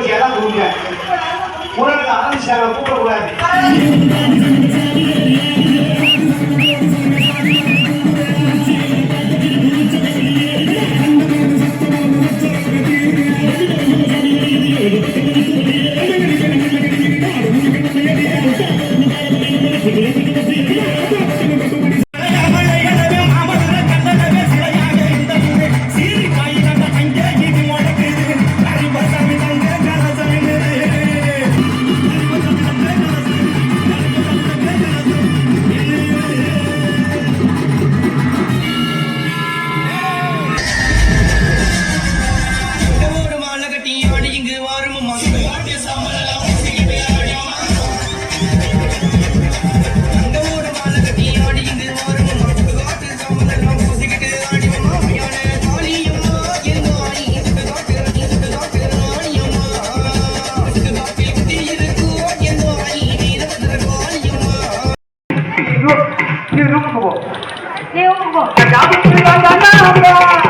கோரிக்கையெல்லாம் கொடுங்க. முன்னாடி ஆரம்பிச்சாங்க கூப்பிடக்கூடாது. 你有不？你有不？大家不知道干啥了。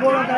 বড়